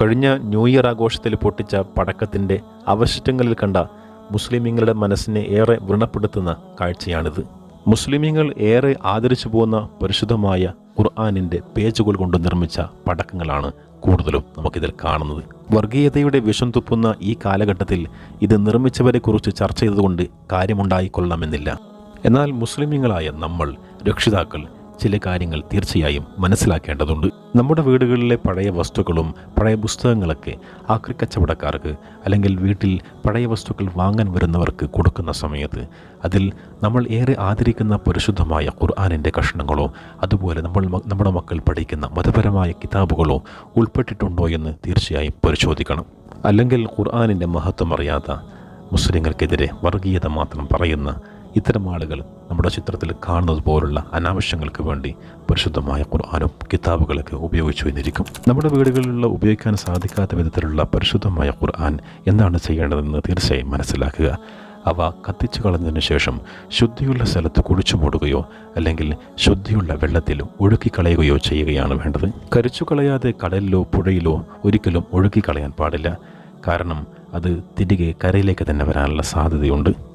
കഴിഞ്ഞ new year ആഘോഷത്തിൽ പൊട്ടിച്ച പടക്കത്തിന്റെ അവശിഷ്ടങ്ങളിൽ കണ്ട മുസ്ലിമീങ്ങളുടെ മനസ്സിനെ ഏറെ വ്രണപ്പെടുത്തുന്ന കാഴ്ചയാണിത്. മുസ്ലിമീങ്ങൾ ഏറെ ആദരിച്ചു പോകുന്ന പരിശുദ്ധമായ ഖുർആാനിന്റെ പേജുകൾ കൊണ്ട് നിർമ്മിച്ച പടക്കങ്ങളാണ് കൂടുതലും നമുക്കിതിൽ കാണുന്നത്. വർഗീയതയുടെ വിഷം തുപ്പുന്ന ഈ കാലഘട്ടത്തിൽ ഇത് നിർമ്മിച്ചവരെക്കുറിച്ച് ചർച്ച ചെയ്തുകൊണ്ട് കാര്യമുണ്ടായിക്കൊള്ളണമെന്നില്ല. എന്നാൽ മുസ്ലിമീങ്ങളായ നമ്മൾ രക്ഷിതാക്കൾ ചില കാര്യങ്ങൾ തീർച്ചയായും മനസ്സിലാക്കേണ്ടതുണ്ട്. നമ്മുടെ വീടുകളിലെ പഴയ വസ്തുക്കളും പഴയ പുസ്തകങ്ങളൊക്കെ ആക്രി കച്ചവടക്കാർക്ക് അല്ലെങ്കിൽ വീട്ടിൽ പഴയ വസ്തുക്കൾ വാങ്ങാൻ വരുന്നവർക്ക് കൊടുക്കുന്ന സമയത്ത് അതിൽ നമ്മൾ ഏറെ ആദരിക്കുന്ന പരിശുദ്ധമായ ഖുർആാനിന്റെ കഷ്ണങ്ങളോ അതുപോലെ നമ്മൾ നമ്മുടെ മക്കൾ പഠിക്കുന്ന മതപരമായ കിതാബുകളോ ഉൾപ്പെട്ടിട്ടുണ്ടോ എന്ന് തീർച്ചയായും പരിശോധിക്കണം. അല്ലെങ്കിൽ ഖുർആാനിന്റെ മഹത്വം അറിയാത്ത മുസ്ലിങ്ങൾക്കെതിരെ വർഗീയത മാത്രം പറയുന്ന ഇത്തരം ആളുകൾ നമ്മുടെ ചിത്രത്തിൽ കാണുന്നത് പോലുള്ള അനാവശ്യങ്ങൾക്ക് വേണ്ടി പരിശുദ്ധമായ ഖുർആാനും കിതാബുകളൊക്കെ ഉപയോഗിച്ചു എന്നിരിക്കും. നമ്മുടെ വീടുകളിലുള്ള ഉപയോഗിക്കാൻ സാധിക്കാത്ത വിധത്തിലുള്ള പരിശുദ്ധമായ ഖുർആൻ എന്താണ് ചെയ്യേണ്ടതെന്ന് തീർച്ചയായും മനസ്സിലാക്കുക. അവ കത്തിച്ചു കളഞ്ഞതിന് ശേഷം ശുദ്ധിയുള്ള സ്ഥലത്ത് കുഴിച്ചു മൂടുകയോ അല്ലെങ്കിൽ ശുദ്ധിയുള്ള വെള്ളത്തിൽ ഒഴുക്കിക്കളയുകയോ ചെയ്യുകയാണ് വേണ്ടത്. കരിച്ചു കളയാതെ കടലിലോ പുഴയിലോ ഒരിക്കലും ഒഴുക്കിക്കളയാൻ പാടില്ല. കാരണം അത് തിരികെ കരയിലേക്ക് തന്നെ വരാനുള്ള സാധ്യതയുണ്ട്.